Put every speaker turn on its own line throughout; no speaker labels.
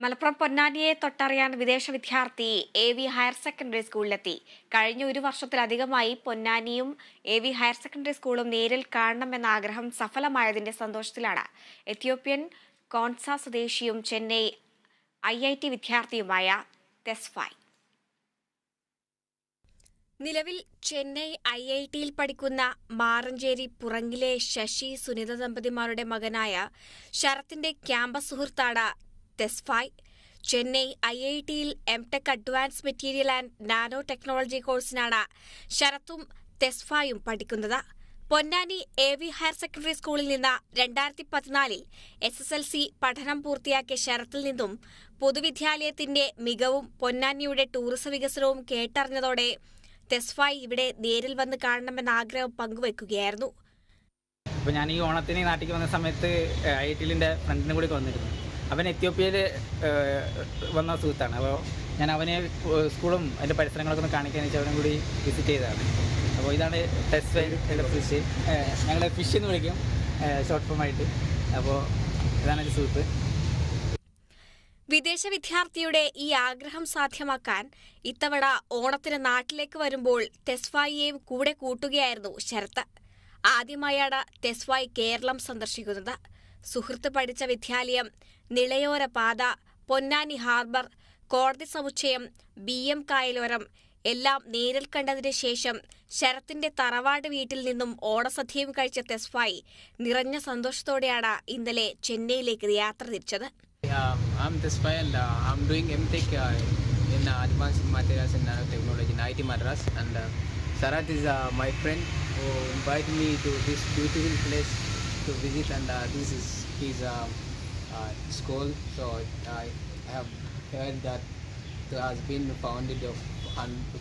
മലപ്പുറം പൊന്നാനിയെ തൊട്ടറിയാൻ വിദേശ വിദ്യാർത്ഥി എ വി ഹയർ സെക്കൻഡറി സ്കൂളിലെത്തി കഴിഞ്ഞ ഒരു വർഷത്തിലധികമായി പൊന്നാനിയും എ വി ഹയർ സെക്കൻഡറി സ്കൂളും നേരിൽ കാണണമെന്ന ആഗ്രഹം സഫലമായതിന്റെ സന്തോഷത്തിലാണ്. എത്യോപ്യൻ കോൺസ സ്വദേശിയും ചെന്നൈ ഐ ഐ ടി വിദ്യാർത്ഥിയുമായ തെസ്ഫായ്. നിലവിൽ ചെന്നൈ ഐ ഐ ടിയിൽ പഠിക്കുന്ന മാറഞ്ചേരി പുറങ്ങിലെ ശശി സുനിത ദമ്പതിമാരുടെ മകനായ ശരത്തിന്റെ ക്യാമ്പസ് സുഹൃത്താണ് തെസ്ഫായ് ചെന്നൈ ഐ ഐ ടിയിൽ M Tech advance material and nano technology കോഴ്സിനാണ് ശരത്തും തെസ്ഫായും പഠിക്കുന്നത്. Ponnani A V higher secondary സ്കൂളിൽ നിന്ന് രണ്ടായിരത്തി പതിനാലിൽ എസ് എസ് എൽ സി പഠനം പൂർത്തിയാക്കിയ ശരത്തിൽ നിന്നും പൊതുവിദ്യാലയത്തിന്റെ മികവും പൊന്നാനിയുടെ ടൂറിസം വികസനവും കേട്ടറിഞ്ഞതോടെ തെസ്ഫായ് ഇവിടെ നേരിൽ വന്ന് കാണണമെന്ന ആഗ്രഹം പങ്കുവെക്കുകയായിരുന്നു.
ഇപ്പോൾ ഞാൻ ഈ ഓണത്തിന് നാട്ടിലേക്ക് വന്ന സമയത്ത് ഐ ടിയിലിന്റെ ഫ്രണ്ടിനും കൂടി വന്നിരുന്നു അവൻ എത്യോപ്യയിൽ വന്ന സുഹൃത്താണ്. അപ്പോൾ ഞാൻ അവനെ സ്കൂളും അതിന്റെ പരിസരങ്ങളൊക്കെ ഒന്ന് കാണിക്കാൻ വെച്ചാൽ അവനും കൂടി വിസിറ്റ് ചെയ്തതാണ്. അപ്പോൾ ഇതാണ് ടെസ്റ്റ് ഫിഷ് ഞങ്ങൾ ഫിഷ് എന്ന് വിളിക്കും. ഷോർട്ട് ഫോം ആയിട്ട്. അപ്പോൾ ഇതാണ് എന്റെ സുഹൃത്ത്.
വിദേശ വിദ്യാർത്ഥിയുടെ ഈ ആഗ്രഹം സാധ്യമാക്കാൻ ഇത്തവണ ഓണത്തിന് നാട്ടിലേക്ക് വരുമ്പോൾ തെസ്വായിയെയും കൂടെ കൂട്ടുകയായിരുന്നു ശരത്ത്. ആദ്യമായാണ് തെസ്വായി കേരളം സന്ദർശിക്കുന്നത്. സുഹൃത്ത് പഠിച്ച വിദ്യാലയം നിളയോര പാത പൊന്നാനി ഹാർബർ കോടതി സമുച്ചയം ബി എം കായലോരം എല്ലാം നേരിൽ കണ്ടതിന് ശേഷം ശരത്തിന്റെ തറവാട് വീട്ടിൽ നിന്നും ഓണസദ്യയും കഴിച്ച തെസ്ഫായി നിറഞ്ഞ സന്തോഷത്തോടെയാണ് ഇന്നലെ ചെന്നൈയിലേക്ക് യാത്ര തിരിച്ചത്.
Sir this my friend who invite me to this beautiful place to visit. And uh, this is his uh, uh, school. So I have heard that it has been founded of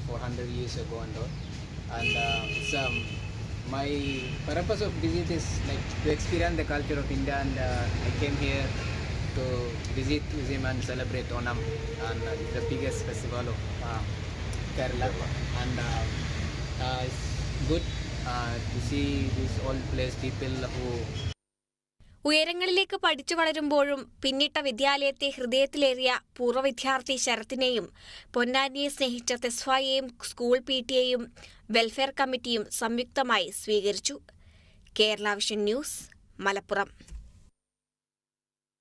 400 years ago and all. And uh, um, my purpose of visit is like to experience the culture of India. And uh, I came here to visit him and celebrate Onam and uh, the biggest festival of uh, Kerala and it's good uh, to see this old place people who
ഉയരങ്ങളിലേക്ക് പഠിച്ചു വളരുമ്പോഴും പിന്നിട്ട വിദ്യാലയത്തെ ഹൃദയത്തിലേറിയ പൂർവ വിദ്യാർത്ഥി ശരത്തിനെയും പൊന്നാനിയെ സ്നേഹിച്ച തെസ്വായെയും school പി ടിയെയും വെൽഫെയർ കമ്മിറ്റിയും സംയുക്തമായി സ്വീകരിച്ചു. Kerala Vision News Malappuram.